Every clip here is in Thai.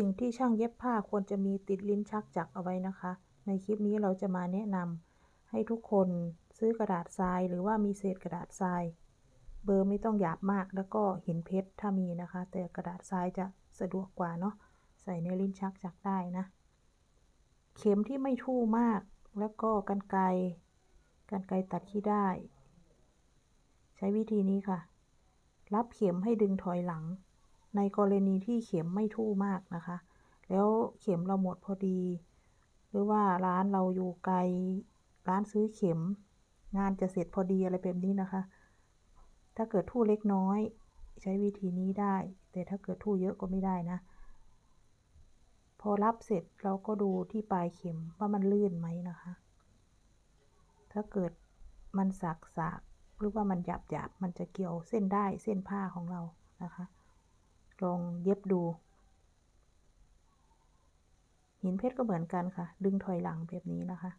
สิ่งที่ช่างเย็บผ้าควรจะมีติดลิ้นชักจักรเอาไว้นะคะ ในคลิปนี้เราจะมาแนะนำให้ทุกคนซื้อกระดาษทราย หรือว่ามีเศษกระดาษทราย เบอร์ไม่ต้องหยาบมากแล้วก็หินเพชรถ้ามีนะคะ แต่กระดาษทรายจะสะดวกกว่าเนาะใส่ในลิ้นชักจักรได้นะ เข็มที่ไม่ทู่มากแล้วก็กันไกรกันไกรตัดขี้ได้ ใช้วิธีนี้ค่ะ รับเข็มให้ดึงถอยหลัง ในกรณีที่เข็มไม่ทู่มากนะคะ แล้วเข็มเราหมดพอดี หรือว่าร้านเราอยู่ไกล ร้านซื้อเข็ม งานจะเสร็จพอดีอะไรแบบนี้นะคะ ถ้าเกิดทู่เล็กน้อย ใช้วิธีนี้ได้ แต่ถ้าเกิดทู่เยอะก็ไม่ได้นะ พอรับเสร็จเราก็ดูที่ปลายเข็มว่ามันลื่นไหมนะคะ ถ้าเกิดมันสักสากหรือว่ามันหยาบหยาบมันจะเกี่ยวเส้นได้เส้นผ้าของเรานะคะ ลองเย็บดู หินเพชรก็เหมือนกันค่ะ ดึงถอยหลังแบบนี้นะคะ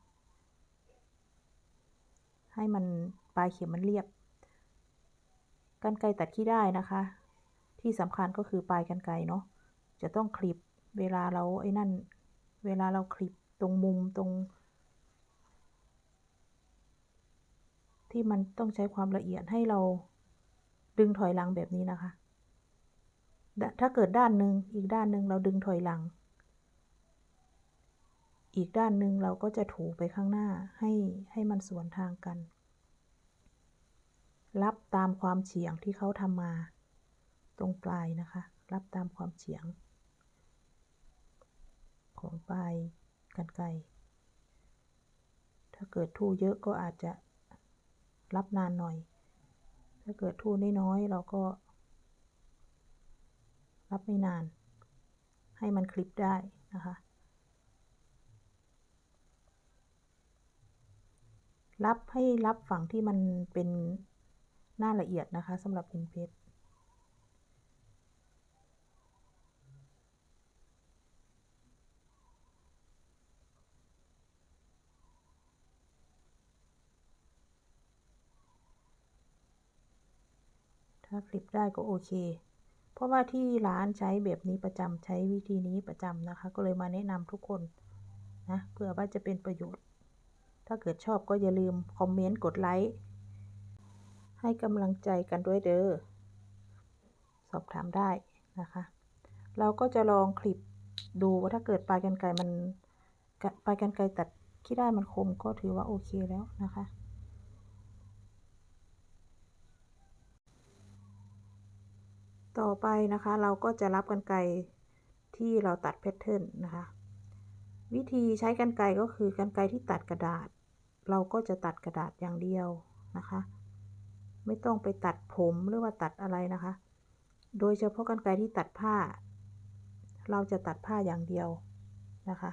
ให้มันปลายเข็มมันเรียบกันไกตัดขี้ได้นะคะ ที่สำคัญก็คือปลายกันไกเนาะจะต้องคลิปเวลาเราไอ้นั่น เวลาเราคลิปตรงมุมตรง ที่มันต้องใช้ความละเอียดให้เราดึงถอยหลังแบบนี้นะคะ ถ้าเกิดด้านหนึ่งอีกด้านหนึ่งเราดึงถอยหลัง อีกด้านหนึ่งเราก็จะถูไปข้างหน้าให้ให้มันสวนทางกัน รับตามความเฉียงที่เขาทำมา ตรงปลายนะคะ รับตามความเฉียง ของปลายกันไกรถ้าเกิดทู่เยอะก็อาจจะรับนานหน่อย ถ้าเกิดทู่น้อยๆเราก็ รับไม่นาน ให้มันคลิปได้นะคะ รับให้รับฝั่งที่มันเป็นหน้าละเอียดนะคะสำหรับหินเพชรถ้าคลิปได้ก็โอเค เพราะว่าที่ร้านใช้แบบนี้ประจำใช้วิธีนี้ประจำนะคะ ก็เลยมาแนะนำทุกคนนะเพื่อว่าจะเป็นประโยชน์ ถ้าเกิดชอบก็อย่าลืมคอมเมนต์กดไลค์ให้กำลังใจกันด้วยเด้อสอบถามได้นะคะ เราก็จะลองคลิปดูว่าถ้าเกิดปลายกันไกรมันปลายกันไกรตัดที่ได้มันคมก็ถือว่าโอเคแล้วนะคะ ต่อไปนะคะ เราก็จะรับกันไกรที่เราตัดแพทเทิร์นนะคะ วิธีใช้กันไกรก็คือกันไกรที่ตัดกระดาษ เราก็จะตัดกระดาษอย่างเดียวนะคะ ไม่ต้องไปตัดผมหรือว่าตัดอะไรนะคะ โดยเฉพาะกันไกรที่ตัดผ้า เราจะตัดผ้าอย่างเดียวนะคะ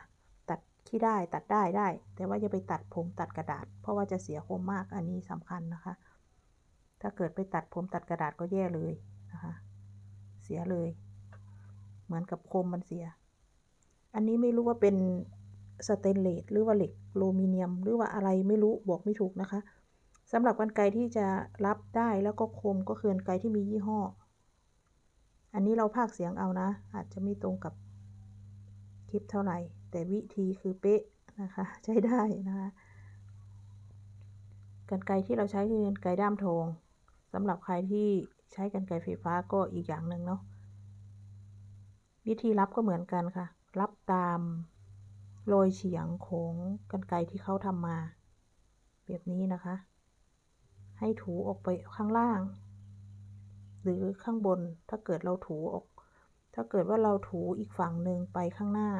ตัดขี้ได้ตัดได้ได้ แต่ว่าอย่าไปตัดผมตัดกระดาษ เพราะว่าจะเสียคมมากอันนี้สำคัญนะคะ ถ้าเกิดไปตัดผมตัดกระดาษก็แย่เลยนะคะ เสียเลย เหมือนกับคมมันเสีย อันนี้ไม่รู้ว่าเป็นสเตนเลสหรือว่าเหล็กโลมิเนียม หรือว่าอะไรไม่รู้บอกไม่ถูกนะคะสำหรับกันไกที่จะรับได้แล้วก็คมก็คือกันไกที่มียี่ห้อ อันนี้เราพากเสียงเอานะ อาจจะไม่ตรงกับคลิปเท่าไหร่ แต่วิธีคือเป๊ะนะคะ ใช้ได้นะคะกันไกที่เราใช้คือกันไกด้ามทอง สำหรับใครที่ใช้กันไกไฟฟ้าก็อีกอย่างหนึ่งเนาะวิธีรับก็เหมือนกันค่ะ รับตามโรยเฉียงของกันไกที่เขาทำมา แบบนี้นะคะ ให้ถูออกไปข้างล่าง หรือข้างบนถ้าเกิดเราถูออก ถ้าเกิดว่าเราถูอีกฝั่งหนึ่งไปข้างหน้า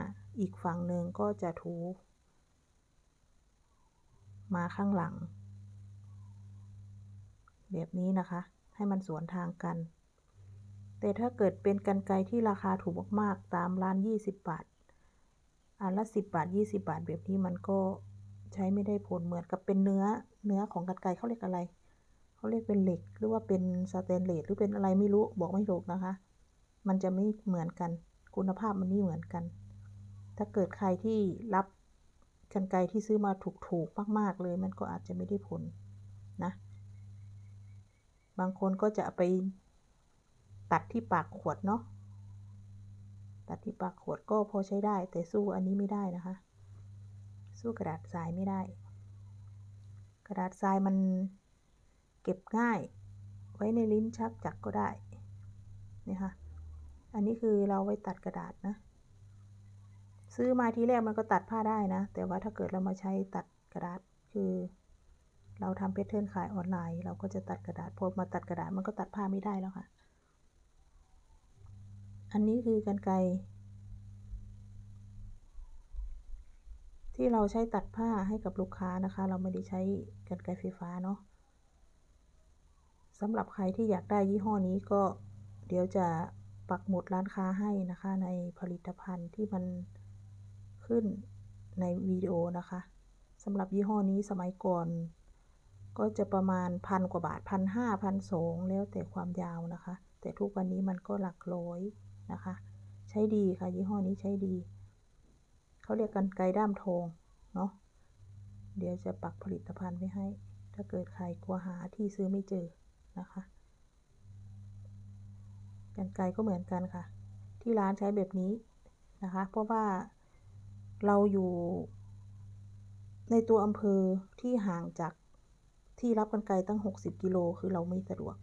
อีกฝั่งหนึ่งก็จะถู มาข้างหลัง แบบนี้นะคะ ให้มันสวนทางกัน แต่ถ้าเกิดเป็นกันไกที่ราคาถูกมากๆ ตามร้าน 20 บาท อันละ 10 บาท 20 บาท แบบนี้มันก็ใช้ไม่ได้ผลเหมือนกับเป็นเนื้อเนื้อของกันไกเขาเรียกอะไร เขาเรียกเป็นเหล็ก หรือว่าเป็นสแตนเลสหรือเป็นอะไรไม่รู้บอกไม่ถูกนะคะ มันจะไม่เหมือนกัน คุณภาพมันไม่เหมือนกัน ถ้าเกิดใครที่รับกันไกที่ซื้อมาถูกๆมาก ๆ เลย มันก็อาจจะไม่ได้ผลนะ บางคนก็จะไปตัดที่ปากขวดเนาะ ตัดที่ปากขวดก็พอใช้ได้ แต่สู้อันนี้ไม่ได้นะคะ สู้กระดาษทรายไม่ได้ กระดาษทรายมันเก็บง่าย ไว้ในลิ้นชักจักรก็ได้นี่ค่ะ อันนี้คือเราไว้ตัดกระดาษนะ ซื้อมาทีแรกมันก็ตัดผ้าได้นะ แต่ว่าถ้าเกิดเรามาใช้ตัดกระดาษคือ เราทำเพจเทิร์นขายออนไลน์ เราก็จะตัดกระดาษพอมาตัดกระดาษมันก็ตัดผ้าไม่ได้แล้วค่ะ อันนี้คือกันไกที่เราใช้ตัดผ้าให้กับลูกค้านะคะ เราไม่ได้ใช้กันไกไฟฟ้าเนาะสำหรับใครที่อยากได้ยี่ห้อนี้ก็เดี๋ยวจะปักหมุดร้านค้าให้นะคะ ในผลิตภัณฑ์ที่มันขึ้นในวิดีโอนะคะสำหรับยี่ห้อนี้สมัยก่อน ก็จะประมาณพันกว่าบาทพันห้าพันสองแล้วแต่ความยาวนะคะ แต่ทุกวันนี้มันก็หลักร้อยนะคะ ใช้ดีค่ะยี่ห้อนี้ใช้ดี เขาเรียกกันไกด้ามทองเนาะเดี๋ยวจะปักผลิตภัณฑ์ไว้ให้ ถ้าเกิดใครกลัวหาที่ซื้อไม่เจอนะคะกันไกก็เหมือนกันค่ะ ที่ร้านใช้แบบนี้นะคะ เพราะว่าเราอยู่ในตัวอำเภอที่ห่างจาก ที่รับกันไกลตั้ง 60 กิโลคือเราไม่สะดวก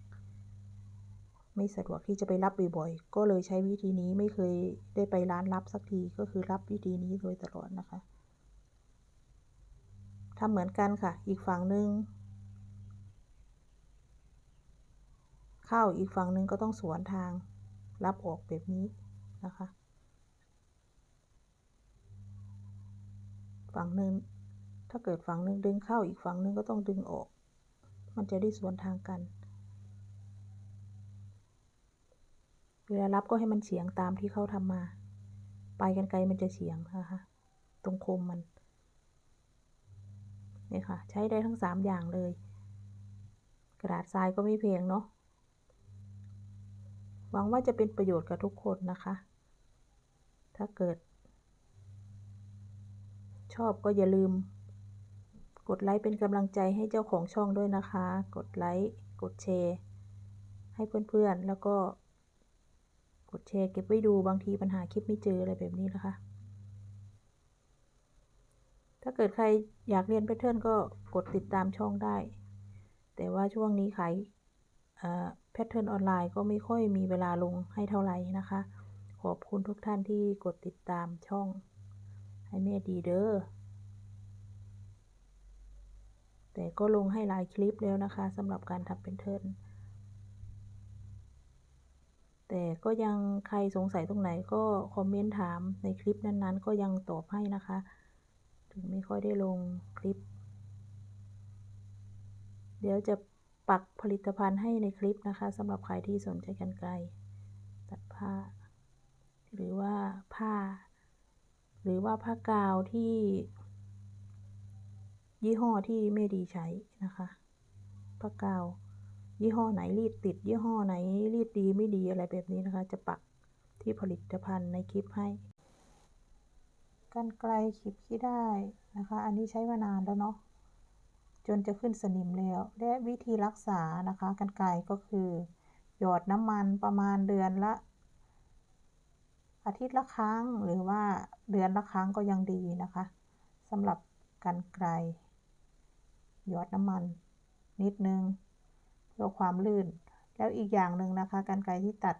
ไม่สะดวกที่จะไปรับบ่อยๆ ก็เลยใช้วิธีนี้ไม่เคยได้ไปร้านรับสักทีก็คือรับวิธีนี้โดยตลอดนะคะทำเหมือนกันค่ะ อีกฝั่งหนึ่งเข้าอีกฝั่งหนึ่งก็ต้องสวนทาง รับออกแบบนี้นะคะ ฝั่งหนึ่งถ้าเกิดฝั่งหนึ่งดึงเข้าอีกฝั่งหนึ่งก็ต้องดึงออก มันจะได้สวนทางกัน เวลารับก็ให้มันเฉียงตามที่เขาทำมา ไปกันไกลมันจะเฉียงนะคะตรงคมมันนี่ค่ะ ใช้ได้ทั้งสามอย่างเลย กระดาษทรายก็ไม่เพียงเนาะหวังว่าจะเป็นประโยชน์กับทุกคนนะคะ ถ้าเกิด ชอบก็อย่าลืม กดไลค์เป็นกำลังใจให้เจ้าของช่องด้วยนะคะ กดไลค์กดแชร์ให้เพื่อนๆ แล้วก็ กดแชร์เก็บไว้ดูบางทีปัญหาคลิปไม่เจออะไรแบบนี้นะคะ ถ้าเกิดใครอยากเรียนแพทเทิร์นก็กดติดตามช่องได้ แต่ว่าช่วงนี้ขายแพทเทิร์นออนไลน์ก็ไม่ค่อยมีเวลาลงให้เท่าไหร่นะคะ ขอบคุณทุกท่านที่กดติดตามช่อง ให้แม่ดีเด้อ แต่ก็ลงให้หลายคลิปแล้วนะคะสำหรับการทำเป็นเทิร์นแต่ก็ยังใครสงสัยตรงไหนก็คอมเมนต์ถามในคลิปนั้นๆ ก็ยังตอบให้นะคะ ถึงไม่ค่อยได้ลงคลิป เดี๋ยวจะปักผลิตภัณฑ์ให้ในคลิปนะคะสำหรับใครที่สนใจกันไกลตัดผ้า หรือว่าผ้า หรือว่าผ้ากาวที่ ยี่ห้อที่ไม่ดีใช้นะคะผ้ากาว ยี่ห้อไหนรีดติด ยี่ห้อไหนรีดดีไม่ดีอะไรแบบนี้นะคะ จะปักที่ผลิตภัณฑ์ในคลิปให้กันไกลขีดขี้ได้นะคะ อันนี้ใช้มานานแล้วเนาะจนจะขึ้นสนิมแล้ว และวิธีรักษานะคะกันไกลก็คือ หยอดน้ำมันประมาณเดือนละ อาทิตย์ละครั้งหรือว่าเดือนละครั้งก็ยังดีนะคะสำหรับกันไกล หยอดน้ำมัน นิดนึงเพื่อความลื่น แล้วอีกอย่างหนึ่งนะคะกันไกที่ตัด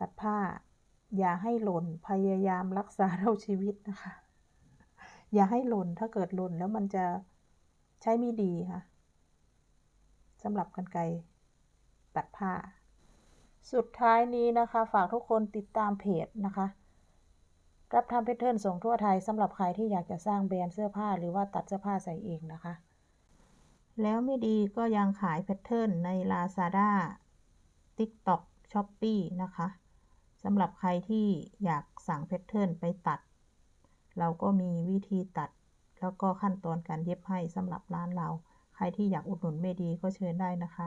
ตัดผ้า อย่าให้หล่นพยายามรักษาเท่าชีวิตนะคะ อย่าให้หล่นถ้าเกิดหล่นแล้วมันจะใช้มีดีค่ะสำหรับกันไกตัดผ้า สุดท้ายนี้นะคะ ฝากทุกคนติดตามเพจนะคะรับทำเพทเทิร์นส่งทั่วไทยสำหรับใครที่อยากจะสร้างแบรนด์เสื้อผ้าหรือว่าตัดเสื้อผ้าใส่เองนะคะ แล้วไม่ดีก็ยังขายแพทเทิร์นใน Lazada TikTok Shopee นะคะสำหรับใครที่อยากสั่งแพทเทิร์นไปตัด เราก็มีวิธีตัด แล้วก็ขั้นตอนการเย็บให้สำหรับร้านเรา ใครที่อยากอุดหนุนเมดีก็เชิญได้นะคะ